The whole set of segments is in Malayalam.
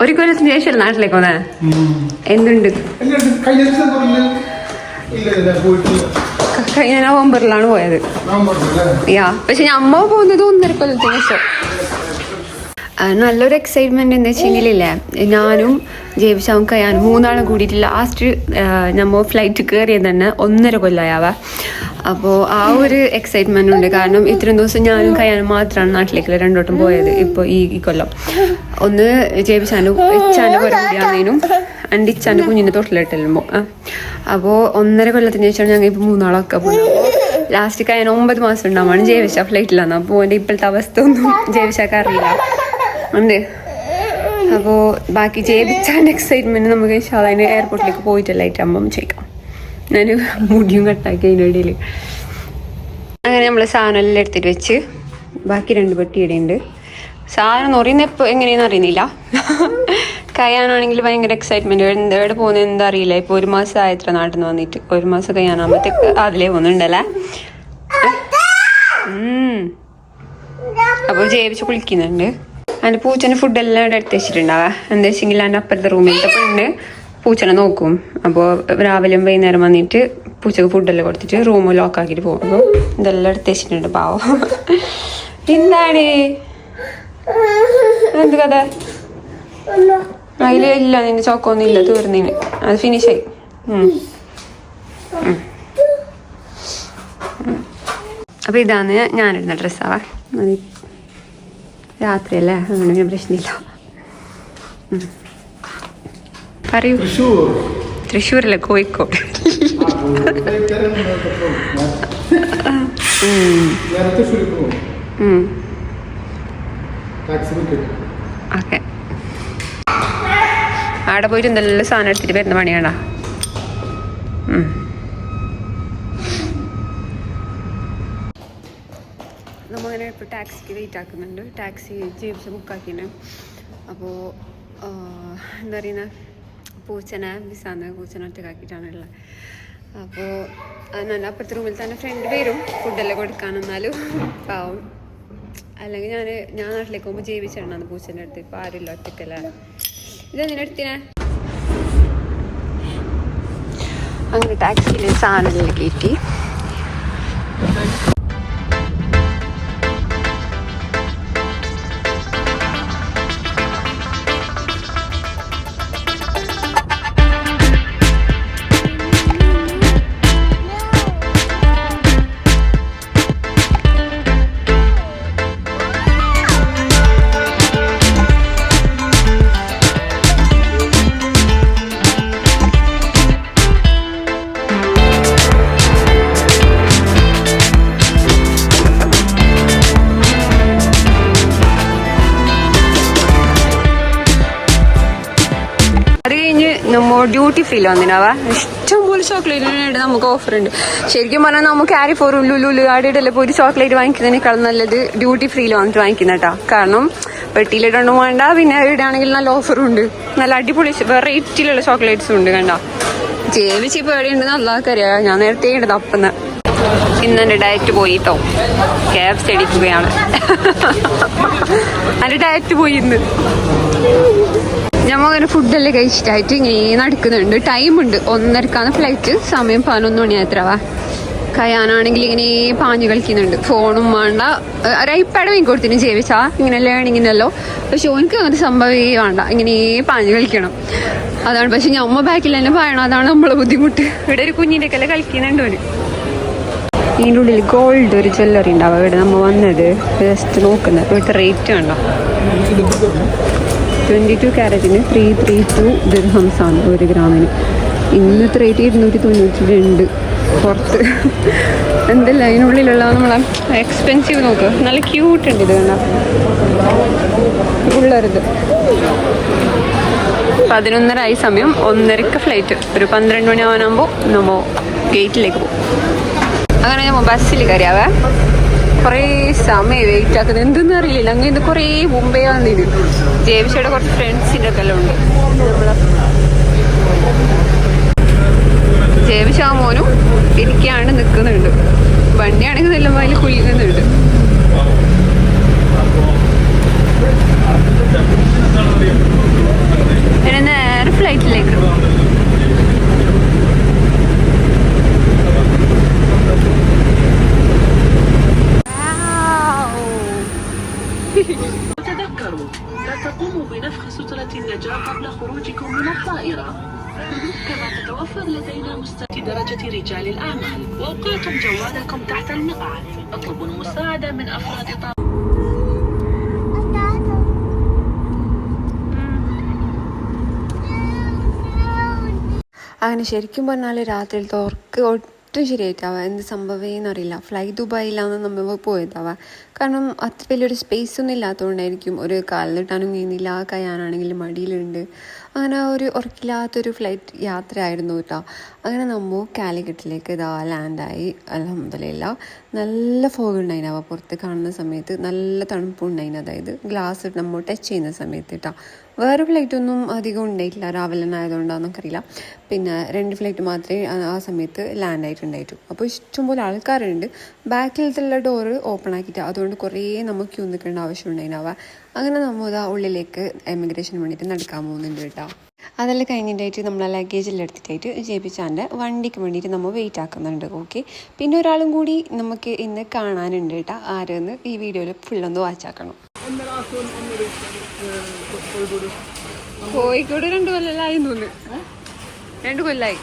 ഒരു കൊല്ലത്തിന് ശേഷം നാട്ടിലേക്ക് വന്നേ എന്തുണ്ട്? ഞാൻ കഴിഞ്ഞ നവംബറിലാണ് പോയത്? യാ പക്ഷെ ഞാൻ അമ്മ പോകുന്നത് ഒന്നര കൊല്ലത്തിന് ശേഷം. നല്ലൊരു എക്സൈറ്റ്മെന്റ് എന്താ വെച്ചെങ്കിലില്ലേ ഞാനും ജേബിഷാവും കയ്യാനും മൂന്നാളും കൂടിയിട്ട് ലാസ്റ്റ് നമ്മൾ ഫ്ലൈറ്റ് കയറിയത് തന്നെ ഒന്നര കൊല്ലമാവ അപ്പോൾ ആ ഒരു എക്സൈറ്റ്മെന്റ് ഉണ്ട്. കാരണം ഇത്രയും ദിവസം ഞാനും കയ്യാനും മാത്രമാണ് നാട്ടിലേക്ക് രണ്ടോട്ടം പോയത്. ഇപ്പോൾ ഈ ഈ കൊല്ലം. ഒന്ന് ജേബിഷാനും ഇച്ചാന്റെ പുറം അണ്ട് ഇച്ചാന്റെ കുഞ്ഞിന്റെ തൊട്ടിലിട്ടല്ലോ അപ്പോൾ ഒന്നര കൊല്ലത്തിന് ശേഷമാണ് ഞങ്ങൾ ഇപ്പോൾ മൂന്നാളൊക്കെ പോകുന്നത് ലാസ്റ്റ് കയ്യാൻ ഒമ്പത് മാസം ഉണ്ടാവാണ് ജേവിഷ ഫ്ലൈറ്റിലാണ് അപ്പോൾ എന്റെ ഇപ്പോഴത്തെ അവസ്ഥ ഒന്നും ജേവിഷക്ക് അറിയില്ല. ഉണ്ട്. അപ്പോൾ ബാക്കി ജേവിച്ചാന്റെ എക്സൈറ്റ്മെന്റ് നമുക്ക് അതിന് എയർപോർട്ടിലേക്ക് പോയിട്ടല്ലായിട്ട് ആകുമ്പം ചെയ്യാം. ഞാൻ മുടിയും കട്ടാക്കി അതിന്റെ ഇടയിൽ അങ്ങനെ നമ്മൾ സാധനം എല്ലാം എടുത്തിട്ട് വെച്ച് ബാക്കി രണ്ട് പെട്ടി ഇടയുണ്ട് സാധനം എന്ന് പറയുന്നത് ഇപ്പോൾ എങ്ങനെയെന്ന് അറിയുന്നില്ല. കയ്യാനാണെങ്കിൽ ഭയങ്കര എക്സൈറ്റ്മെന്റ് എവിടെ പോകുന്നത് എന്താ അറിയില്ല. ഇപ്പോൾ ഒരു മാസം ആയത്ര നാട്ടിൽ നിന്ന് വന്നിട്ട്. ഒരു മാസം കയ്യാനാകുമ്പോഴത്തേക്ക് അതിലേ പോകുന്നുണ്ടല്ലേ. അപ്പോൾ ജേവിച്ച് കുളിക്കുന്നുണ്ട്. അതിന്റെ പൂച്ചന് ഫുഡെല്ലാം ഇവിടെ എടുത്ത് വെച്ചിട്ടുണ്ടാവുക എന്താ വെച്ചെങ്കിൽ അതിന്റെ അപ്പുറത്തെ റൂമിലത്തെ പെണ്ണ് പൂച്ചനെ നോക്കും. അപ്പോൾ രാവിലെയും വൈകുന്നേരം വന്നിട്ട് പൂച്ചക്ക് ഫുഡെല്ലാം കൊടുത്തിട്ട് റൂം ലോക്കാക്കിയിട്ട് പോകും. അപ്പോൾ ഇതെല്ലാം എടുത്ത് വെച്ചിട്ടുണ്ട് പാവം. എന്താണ്? എന്ത് കഥ? അതിൽ ഇല്ല നിന്റെ ചോക്കൊന്നും ഇല്ല തീർന്നിന്. അത് ഫിനിഷായി. അപ്പൊ ഇതാണ് ഞാനിടുന്ന ഡ്രസ്സാവാ രാത്രി രാത്രിയല്ലേ അങ്ങനെ പ്രശ്നമില്ല. പറയൂ. തൃശ്ശൂർ. തൃശ്ശൂരല്ല? കോഴിക്കോട്. ഓക്കെ. അവിടെ പോയിട്ട് നല്ല സാധനം എടുത്തിട്ട് വരുന്ന പണിയാണോ? നമ്മളിങ്ങനെ ഇപ്പോൾ ടാക്സിക്ക് വെയിറ്റ് ആക്കുന്നുണ്ട്. ടാക്സി ജീപ്സ് ബുക്കാക്കിന് അപ്പോൾ എന്താ പറയുന്ന? പൂച്ചനെ മിസ്സാന്ന് പൂച്ചനെ ഒറ്റ ഉള്ളത്. അപ്പോൾ നല്ല അപ്പുറത്തെ റൂമിൽ തന്നെ ഫ്രണ്ട് വരും ഫുഡെല്ലാം കൊടുക്കാനെന്നാലും പാവം. അല്ലെങ്കിൽ ഞാൻ ഞാൻ നാട്ടിലേക്ക് പോകുമ്പോൾ ജീവിച്ചാണ് പൂച്ചന്റെ അടുത്ത് ഇപ്പോൾ ആരുമില്ല ഒറ്റക്കല്ല. ഇതെന്തിനാ എടുത്തിനെ? അങ്ങനെ ടാക്സിയിൽ സാധനങ്ങൾ കയറ്റി ഡ്യൂട്ടി ഫ്രീയിൽ വന്നിനാവ ഇഷ്ടംപോലെ ചോക്ലേറ്റിനായിട്ട് നമുക്ക് ഓഫർ ഉണ്ട്. ശരിക്കും പറഞ്ഞാൽ നമുക്ക് ആരി ഫോർ ലുലു ആടിയിട്ടല്ലേ ഒരു ചോക്ലേറ്റ് വാങ്ങിക്കുന്നതിനേക്കാളും നല്ലത് ഡ്യൂട്ടി ഫ്രീയിൽ വന്നിട്ട് വാങ്ങിക്കുന്ന കേട്ടോ. കാരണം പെട്ടിയിലിട്ടൊന്നും വേണ്ട പിന്നെ ഇവിടെയാണെങ്കിൽ നല്ല ഓഫറും ഉണ്ട്. നല്ല അടിപൊളി വെറൈറ്റിയിലുള്ള ചോക്ലേറ്റ്സും ഉണ്ട് കണ്ട? ജേവിച്ച് ഇപ്പോൾ എവിടെയുണ്ട് നല്ലതാക്കറിയാം ഞാൻ നേരത്തെ ഉണ്ട് അപ്പന്ന്. ഇന്ന് ഡയറ്റ് ഡയറ്റ് പോയിട്ടോ ക്യാബ്സ് അടിക്കുകയാണ്. എന്റെ ഡയറ്റ് പോയി ഇന്ന്. ഞമ്മ അങ്ങനെ ഫുഡെല്ലാം കഴിച്ചിട്ടായിട്ട് ഇങ്ങനെ നടക്കുന്നുണ്ട്. ടൈം ഉണ്ട്. ഒന്നരക്കാണ് ഫ്ലൈറ്റ് സമയം പതിനൊന്ന് മണിയാത്രവാ കയാനാണെങ്കിൽ ഇങ്ങനെ പാഞ്ഞു കളിക്കുന്നുണ്ട്. ഫോണും വേണ്ട. ഒരു ഐപ്പാഡ് വാങ്ങി കൊടുത്തിന് ജീവിച്ചാ. ഇങ്ങനെ ലേണിങ്ങിനല്ലോ പക്ഷെ ഓനിക്ക് അങ്ങനത്തെ സംഭവമേ വേണ്ട. ഇങ്ങനെ പാഞ്ഞു കളിക്കണം. അതാണ്. പക്ഷെ ഞമ്മ ബാക്കിൽ തന്നെ പറയണം. അതാണ് നമ്മളെ ബുദ്ധിമുട്ട്. ഇവിടെ ഒരു കുഞ്ഞിന്റെ ഒക്കെ കളിക്കുന്നുണ്ട് ഓന്. ഇതിന്റെ ഉള്ളിൽ ഗോൾഡ് ഒരു ജ്വല്ലറി ഉണ്ടാവും ഇവിടെ നമ്മൾ വന്നത്. ജസ്റ്റ് നോക്കുന്നത്. ഇവിടുത്തെ റേറ്റ് ഉണ്ടോ ട്വന്റി ടു ക്യാരറ്റിന് ത്രീ ത്രീ ടു ദിർഹംസ് ആണ് ഒരു ഗ്രാമിന്. ഇന്നത്തെ റേറ്റ് ഇരുന്നൂറ്റി തൊണ്ണൂറ്റി രണ്ട് പുറത്ത് എന്തല്ല അതിനുള്ളിലുള്ള നമ്മളെ? എക്സ്പെൻസീവ് നോക്ക്. നല്ല ക്യൂട്ട് ഉണ്ട് ഇത് കണ്ട. ഉള്ളരുത്. പതിനൊന്നര ആയി സമയം. ഒന്നരക്ക് ഫ്ലൈറ്റ് ഒരു പന്ത്രണ്ട് മണി ആവാനാകുമ്പോൾ നമ്മൾ ഗേറ്റിലേക്ക് പോകും. അങ്ങനെ ഞാൻ ബസ്സിൽ കയറിയാവേ. കുറേ സമയം വെയിറ്റ് ആക്കുന്നത് എന്തെന്ന് അറിയില്ല. അങ്ങനെ ഇന്ന് കുറേ മുമ്പേ വന്നിരുന്നു. ജേവിഷയുടെ കുറച്ച് ഫ്രണ്ട്സിന്റെ ഒക്കെ ഉണ്ട്. നമ്മളെ ജേവിഷ മോനും ഇരിക്കാണ്ട് നിൽക്കുന്നുണ്ട് വണ്ടിയാണെങ്കിൽ നല്ല അതിൽ കുലിക്കുന്നുണ്ട് എന്നെ നേരെ ഫ്ലൈറ്റിലേക്ക് تحت المقعد اطلبوا المساعدة من أفراد طاقم അങ്ങനെ ശരിക്കും പറഞ്ഞാൽ രാത്രിയിലത്തെ ഉറക്ക് ഒട്ടും ശരിയായിട്ടാവുക എന്ത് അറിയില്ല ഫ്ലൈ ദുബായിലാണ് നമ്മൾ പോയതാവുക കാരണം അത്ര വലിയൊരു സ്പേസ് ഒന്നും ഇല്ലാത്തതുകൊണ്ടായിരിക്കും ഒരു കാലിലിട്ടാനും കഴിയുന്നില്ല. കയ്യാനാണെങ്കിലും മടിയിലുണ്ട്. അങ്ങനെ ഒരു ഉറക്കില്ലാത്തൊരു ഫ്ലൈറ്റ് യാത്രയായിരുന്നു കേട്ടോ. അങ്ങനെ നമ്മൾ കാലിക്കറ്റിലേക്ക് ഇതാ ലാൻഡായി അലഹമ്മദില്ല നല്ല ഫോഗ് ഉണ്ടായിനാവുക പുറത്ത് കാണുന്ന സമയത്ത് നല്ല തണുപ്പുണ്ടായിന്. അതായത് ഗ്ലാസ് നമ്മൾ ടച്ച് ചെയ്യുന്ന സമയത്ത് കേട്ടോ. വേറെ ഫ്ലൈറ്റ് ഒന്നും അധികം ഉണ്ടായിട്ടില്ല. രാവിലെ തന്നെ ആയതുകൊണ്ടാണെന്നൊക്കെ പിന്നെ രണ്ട് ഫ്ലൈറ്റ് മാത്രമേ ആ- ആ സമയത്ത് ലാൻഡ് ആയിട്ടുണ്ടായിട്ടു. അപ്പോൾ ഇഷ്ടംപോലെ ആൾക്കാരുണ്ട്. ബാക്കിലത്തുള്ള ഡോറ് ഓപ്പൺ ആക്കിയിട്ട് അതുകൊണ്ട് കുറേ നമുക്ക് ക്യൂ നിൽക്കേണ്ട ആവശ്യം ഉണ്ടായിരുന്നാവുക അങ്ങനെ നമ്മൾ ആ ഉള്ളിലേക്ക് എമിഗ്രേഷൻ വേണ്ടിയിട്ട് നടക്കാൻ പോകുന്നുണ്ട് കേട്ടോ. അതെല്ലാം കഴിഞ്ഞിട്ടായിട്ട് നമ്മൾ ലഗേജെല്ലാം എടുത്തിട്ടായിട്ട് ജയിപ്പിച്ചാന്റെ വണ്ടിക്ക് വേണ്ടിയിട്ട് നമ്മൾ വെയിറ്റ് ആക്കുന്നുണ്ട് ഓക്കെ പിന്നെ ഒരാളും കൂടി നമുക്ക് ഇന്ന് കാണാനുണ്ട് കേട്ടോ. ആരെന്ന് ഈ വീഡിയോയിൽ ഫുള്ളൊന്ന് വാച്ചാക്കണം കോഴിക്കോട് രണ്ട് കൊല്ലമായി തോന്നുന്നു രണ്ട് കൊല്ലായി.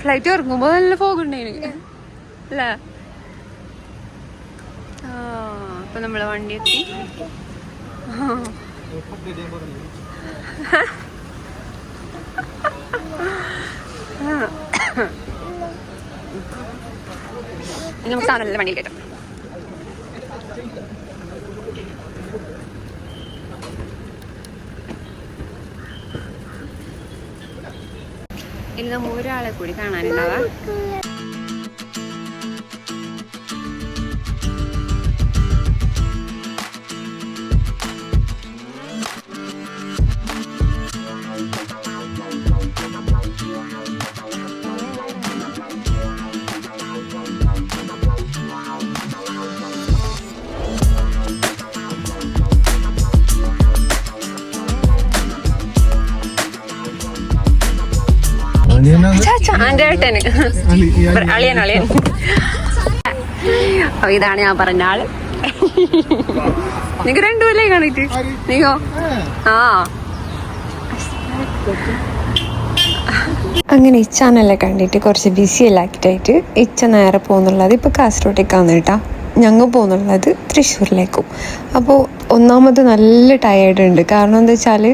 ഫ്ലൈറ്റ് ഇറങ്ങുമ്പോ നല്ല ഫോഗ് ഉണ്ടായിരുന്നു അല്ലേ? അപ്പൊ നമ്മളെ വണ്ടി എത്തി. നമുക്ക് നല്ല വണ്ടിയിൽ കയറ്റാം. ഇനി ഒരാളെ കൂടി കാണാനുണ്ടാവാ. ഏട്ടന് അളിയൻ അളിയൻ. അപ്പൊ ഇതാണ് ഞാൻ പറഞ്ഞ ആൾ. രണ്ടു രണ്ടുപേരെ കാണിട്ട്. നീയോ ആ. അങ്ങനെ ഇച്ചാനെല്ലാം കണ്ടിട്ട് കുറച്ച് ബിസി എല്ലാം ആക്കിയിട്ടായിട്ട് ഇച്ച നേരെ പോകുന്നുള്ളത് ഇപ്പോൾ കാസർഗോട്ടേക്കാണ് കേട്ടോ. ഞങ്ങൾ പോകുന്നുള്ളത് തൃശ്ശൂരിലേക്കും. അപ്പോൾ ഒന്നാമത് നല്ല ടയേർഡ് ഉണ്ട്. കാരണം എന്താ വെച്ചാൽ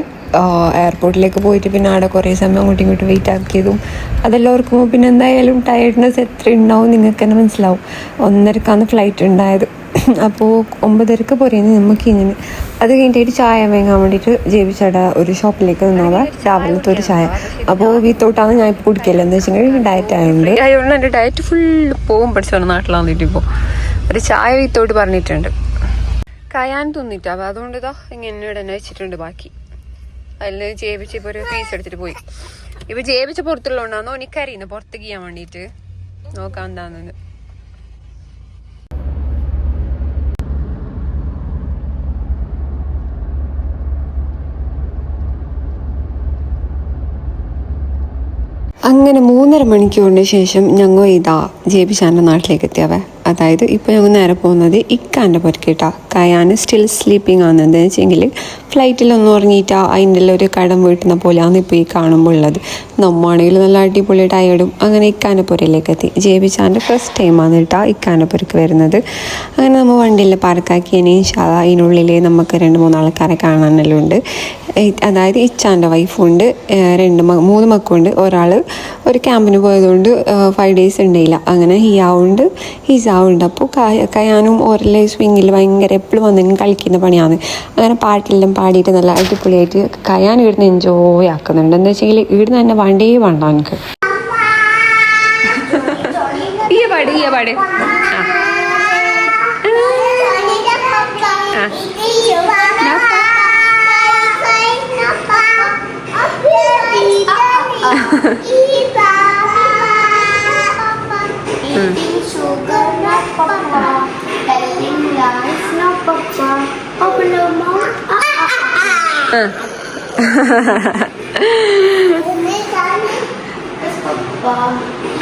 എയർപോർട്ടിലേക്ക് പോയിട്ട് പിന്നെ അവിടെ കുറേ സമയം അങ്ങോട്ടും ഇങ്ങോട്ടും വെയിറ്റ് ആക്കിയതും അതെല്ലാം ഓർക്കുമ്പോൾ പിന്നെ എന്തായാലും ടയർഡ്നെസ് എത്ര ഉണ്ടാവും നിങ്ങൾക്ക് തന്നെ മനസ്സിലാവും. ഒന്നരക്കാണ് ഫ്ലൈറ്റ് ഉണ്ടായത്. അപ്പോൾ ഒമ്പതരക്ക് പോരുന്നത് നമുക്ക് ഇങ്ങനെ. അത് കഴിഞ്ഞിട്ട് ചായ വാങ്ങാൻ വേണ്ടിയിട്ട് ജേബിച്ചട ഒരു ഷോപ്പിലേക്ക് നിന്നോളാം രാവിലത്തെ ഒരു ചായ. അപ്പോൾ വിത്തൗട്ടാണ് ഞാൻ ഇപ്പോൾ കുടിക്കൽ. എന്ന് വെച്ചിട്ടുണ്ടെങ്കിൽ ഡയറ്റ് ആയതുകൊണ്ട് എന്റെ ഡയറ്റ് ഫുൾ പോകും പഠിച്ചാണ് നാട്ടിലാന്ന് ഇപ്പോൾ ഒരു ചായ വിത്തൗട്ട് പറഞ്ഞിട്ടുണ്ട്. കയാൻ തിന്നിട്ടാവ അതുകൊണ്ട് ഇതാ ഇങ്ങനെ ഇവിടെ തന്നെ വെച്ചിട്ടുണ്ട് ബാക്കി. അതിൽ ജേബിച്ച് ഇപ്പോൾ ഒരു പീസ് എടുത്തിട്ട് പോയി. ഇപ്പൊ ജേബിച്ച് പുറത്തുള്ളതുകൊണ്ടാണോ എനിക്കറിയുന്നു പുറത്തേക്ക് ചെയ്യാൻ വേണ്ടിയിട്ട് നോക്കാം എന്താണെന്ന്. അങ്ങനെ മൂന്നര മണിക്കൂറിന് ശേഷം ഞങ്ങൾ ഇതാ ജേബിച്ചാന്റെ നാട്ടിലേക്ക് എത്തിയവ. അതായത് ഇപ്പോൾ ഞങ്ങൾ നേരെ പോകുന്നത് ഇക്കാന്റെ പുരക്കേട്ടാ. കയാൻ സ്റ്റിൽ സ്ലീപ്പിംഗ് ആണ്. എന്താണെന്ന് വെച്ചെങ്കിൽ ഫ്ലൈറ്റിലൊന്നും ഉറങ്ങിയിട്ടാ. അതിന്റെ ഒരു കടം വീട്ടുന്ന പോലെയാണ് ഇപ്പോൾ ഈ കാണുമ്പോൾ ഉള്ളത്. നമ്മാണെങ്കിൽ നല്ല അടിപൊളി ടയേർഡും അങ്ങനെ ഇക്കാനപ്പുരയിലേക്ക് എത്തി ജേബിച്ചാന്റെ ഫസ്റ്റ് ടൈമാണ് കേട്ടോ ഇക്കാനപ്പുരക്ക് വരുന്നത്. അങ്ങനെ നമ്മൾ വണ്ടിയിൽ പാർക്കാക്കിയതിന് ഇൻഷാ അതിനുള്ളിൽ നമുക്ക് രണ്ട് മൂന്ന് ആൾക്കാരെ കാണാനെല്ലാം ഉണ്ട് അതായത് ഇച്ചാന്റെ വൈഫുണ്ട് രണ്ട് മൂന്ന് മക്കളുണ്ട്. ഒരാൾ ഒരു ക്യാമ്പിന് പോയതുകൊണ്ട് ഫൈവ് ഡേയ്സ് ഉണ്ടായില്ല അങ്ങനെ ഹിയാവുണ്ട് ഹിസാവുണ്ട് അപ്പോൾ കയാനും ഓരോ സ്വിങ്ങിൽ ഭയങ്കര എപ്പോഴും വന്നെങ്കിലും കളിക്കുന്ന പണിയാണ്. അങ്ങനെ പാട്ടെല്ലാം പാടിയിട്ട് നല്ല അടിപൊളിയായിട്ട് കയാൻ ഇവിടുന്ന് എൻജോയ് ആക്കുന്നുണ്ട്. എന്താ വെച്ചെങ്കിൽ ഇവിടുന്ന് തന്നെ വേണ്ടേ വേണ്ട എനിക്ക്. ഈ പാട് ഈ പാട്. ആ.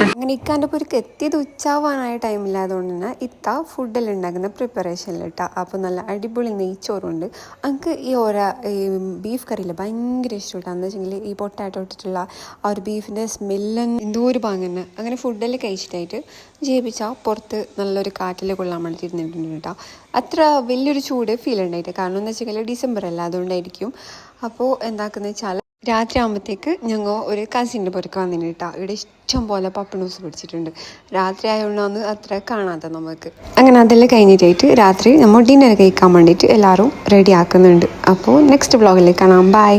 അങ്ങനെ ഇക്കാന്റെ പൊരിക്ക് എത്തിയത് ഉച്ചാവാനായ ടൈമില്ലാതുകൊണ്ട് തന്നെ ഇത്ത ഫുഡെല്ലാം ഉണ്ടാക്കുന്ന പ്രിപ്പറേഷനിൽ ഇട്ടാ. അപ്പോൾ നല്ല അടിപൊളി നെയ്ച്ചോറുണ്ട്. എനിക്ക് ഈ ഓരോ ബീഫ് കറിയില്ല ഭയങ്കര ഇഷ്ടപ്പെട്ടാ എന്ന് വെച്ചെങ്കിൽ ഈ പൊട്ടാറ്റോ ഇട്ടിട്ടുള്ള ആ ഒരു ബീഫിന്റെ സ്മെല്ല് എന്തോ ഒരു പാങ്ങന്നെ അങ്ങനെ ഫുഡെല്ലാം കഴിച്ചിട്ടായിട്ട് ജയിപ്പിച്ചാൽ പുറത്ത് നല്ലൊരു കാറ്റിൽ കൊള്ളാൻ ഇരുന്നിട്ടുണ്ട് കേട്ടോ. അത്ര വലിയൊരു ചൂട് ഫീൽ ഉണ്ടായിട്ട് കാരണം എന്ന് വെച്ചെങ്കിൽ ഡിസംബർ അല്ല? അതുകൊണ്ടായിരിക്കും. അപ്പോൾ എന്താക്കുന്നത് വെച്ചാൽ രാത്രി ആകുമ്പോഴത്തേക്ക് ഞങ്ങൾ ഒരു കസിന്റെ പുറക്ക് വന്നിട്ട് കേട്ടോ ഇവിടെ ഇഷ്ടം പോലെ പപ്പണൂസ് പിടിച്ചിട്ടുണ്ട്. രാത്രി ആയതുകൊണ്ടാണ് അത്ര കാണാത്ത നമുക്ക് അങ്ങനെ അതെല്ലാം കഴിഞ്ഞിട്ടായിട്ട് രാത്രി നമ്മൾ ഡിന്നർ കഴിക്കാൻ വേണ്ടിയിട്ട് എല്ലാവരും റെഡി ആക്കുന്നുണ്ട്. അപ്പോൾ നെക്സ്റ്റ് ബ്ലോഗിൽ കാണാം. ബൈ